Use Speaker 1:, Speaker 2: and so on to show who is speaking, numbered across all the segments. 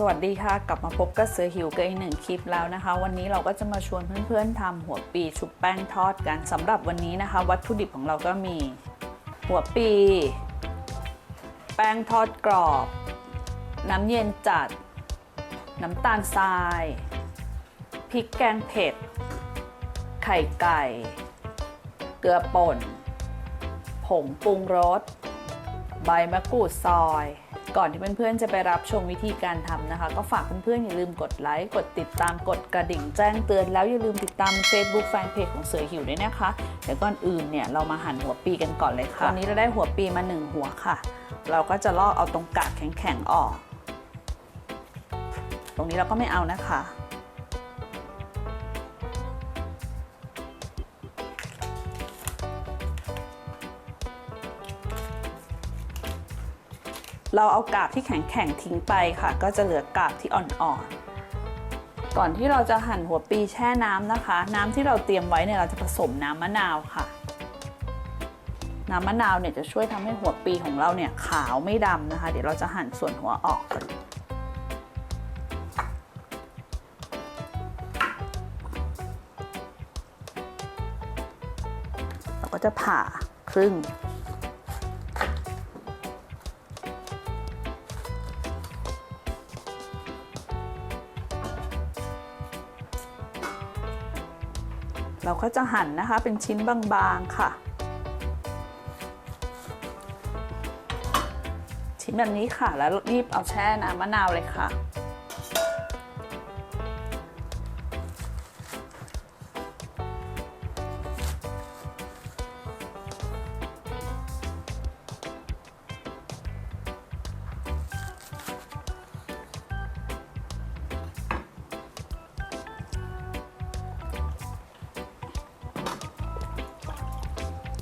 Speaker 1: สวัสดีค่ะ กลับมาพบกับเสือหิวกับอีกหนึ่งคลิปแล้วนะคะ วันนี้เราก็จะมาชวนเพื่อนๆทำหัวปีชุบแป้งทอดกันสำหรับวันนี้นะคะ วัตถุดิบของเราก็มี หัวปี แป้งทอดกรอบ น้ำเย็นจัด น้ำตาลทรายพริกแกงเผ็ด ไข่ไก่ เกลือป่น ผงปรุงรส ใบมะกรูดซอย ก่อนที่เพื่อนๆจะไปรับชมวิธีการทำนะคะ ก็ฝากเพื่อนๆอย่าลืมกดไลค์กดติดตามกดกระดิ่งแจ้งเตือนแล้วอย่าลืมติดตาม Facebook Fanpage ของเสือหิวด้วยนะคะแต่ก่อนอื่นเนี่ยเรามาหั่นหัวปีกันก่อนเลยค่ะตอนนี้เราได้หัวปีมาหนึ่งหัวค่ะ เราก็จะลอกเอาตรงกากแข็งๆออก ตรงนี้เราก็ไม่เอานะคะ เราเอากาบที่แข็งๆทิ้งไปค่ะ ก็จะเหลือกาบที่อ่อนๆ ก่อนที่เราจะหั่นหัวปีแช่น้ำนะคะ น้ำที่เราเตรียมไว้เนี่ยเราจะผสมน้ำมะนาวค่ะ น้ำมะนาวเนี่ยจะช่วยทำให้หัวปีของเราเนี่ยขาวไม่ดำนะคะ เดี๋ยวเราจะหั่นส่วนหัวออกก่อนเราก็จะผ่าครึ่ง เราก็จะหั่นนะคะเป็นชิ้นบางๆค่ะ ชิ้นแบบนี้ค่ะแล้วรีบเอาแช่น้ำมะนาวเลยค่ะ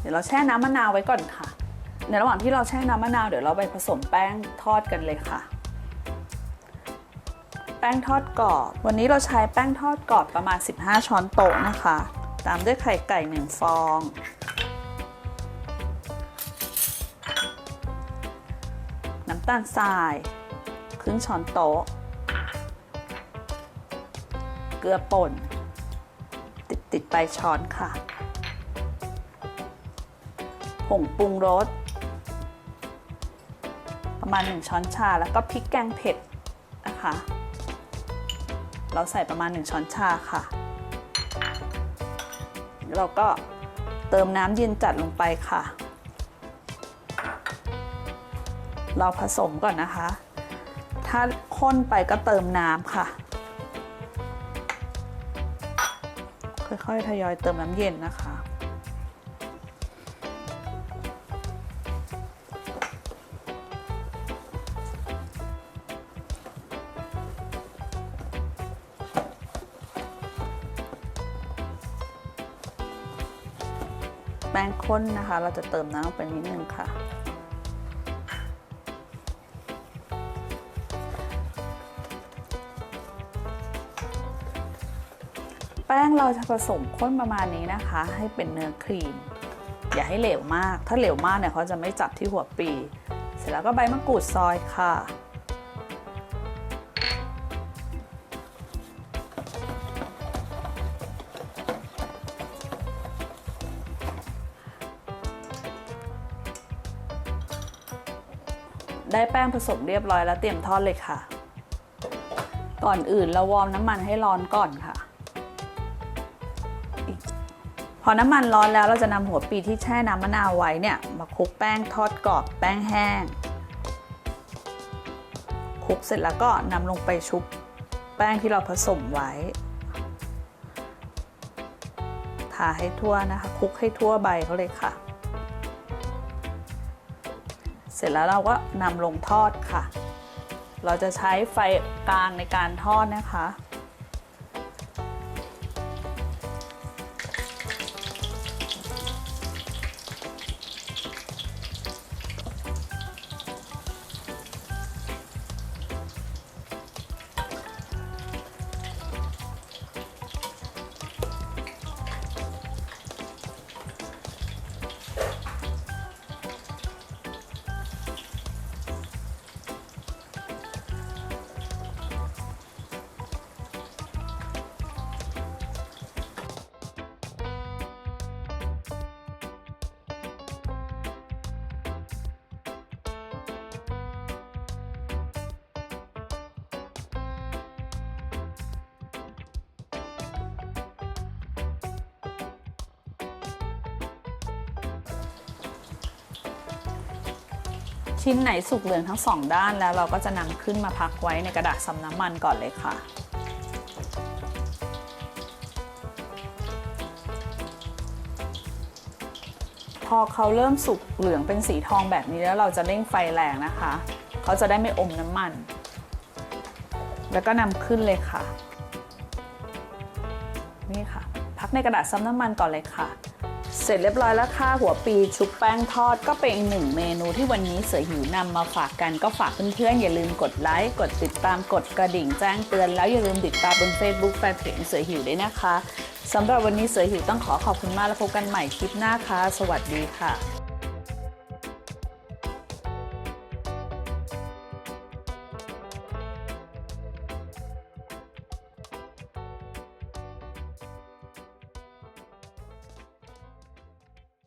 Speaker 1: ดี๋ยวเราแช่น้ำมะนาวไว้ก่อนค่ะ ในระหว่างที่เราแช่น้ำมะนาวเดี๋ยวเราไปผสมแป้งทอดกันเลยค่ะ แป้งทอดกรอบ วันนี้เราใช้แป้งทอดกรอบประมาณ 15 ช้อนโต๊ะนะคะ ตามด้วยไข่ไก่1ฟอง น้ำตาลทรายครึ่งช้อนโต๊ะ เกลือป่น ติดติดๆไปช้อนค่ะ ผงปรุงรส ประมาณ 1 ช้อนชา แล้วก็พริกแกงเผ็ดนะคะ เราใส่ประมาณ 1 ช้อนชาค่ะแล้วเราก็เติมน้ำเย็นจัดลงไปค่ะ เราผสมก่อนนะคะ ถ้าข้นไปก็เติมน้ำค่ะ ค่อยๆ ทยอยเติมน้ำเย็นนะคะ ป้งข้นนะคะ เราจะเติมน้ำลงไปนิดนึงค่ะ แป้งเราจะผสมข้นประมาณนี้นะคะ ให้เป็นเนื้อครีม อย่าให้เหลวมาก ถ้าเหลวมากเนี่ยเขาจะไม่จับที่หัวปี เสร็จแล้วก็ใบมะกรูดซอยค่ะ ได้แป้งผสมเรียบร้อยแล้วเตรียมทอดเลยค่ะ ก่อนอื่นเราวอร์มน้ำมันให้ร้อนก่อนค่ะ พอน้ำมันร้อนแล้วเราจะนำหัวปีที่แช่น้ำมะนาวไว้เนี่ยมาคลุกแป้งทอดกรอบแป้งแห้งคลุกเสร็จแล้วก็นำลงไปชุบแป้งที่เราผสมไว้ทาให้ทั่วนะคะคลุกให้ทั่วใบเขาเลยค่ะ เสร็จแล้วเราก็นำลงทอดค่ะ เราจะใช้ไฟกลางในการทอดนะคะ ชิ้นไหนสุกเหลืองทั้งสองด้านแล้วเราก็จะนำขึ้นมาพักไว้ในกระดาษซับน้ำมันก่อนเลยค่ะ พอเขาเริ่มสุกเหลืองเป็นสีทองแบบนี้แล้วเราจะเร่งไฟแรงนะคะ เขาจะได้ไม่อมน้ำมัน แล้วก็นำขึ้นเลยค่ะ นี่ค่ะ พักในกระดาษซับน้ำมันก่อนเลยค่ะ เสร็จเรียบร้อยแล้วค่ะหัวปีชุบแป้งทอดก็เป็นอีกหนึ่งเมนูที่วันนี้เสือหิวนำมาฝากกันก็ฝากเพื่อนๆอย่าลืมกดไลค์กดติดตามกดกระดิ่งแจ้งเตือนแล้วอย่าลืมติดตามบน Facebook แฟนเพจเสือหิวด้วยนะคะสำหรับวันนี้เสือหิวต้องขอขอบคุณมากแล้วพบกันใหม่คลิปหน้าค่ะ สวัสดีค่ะ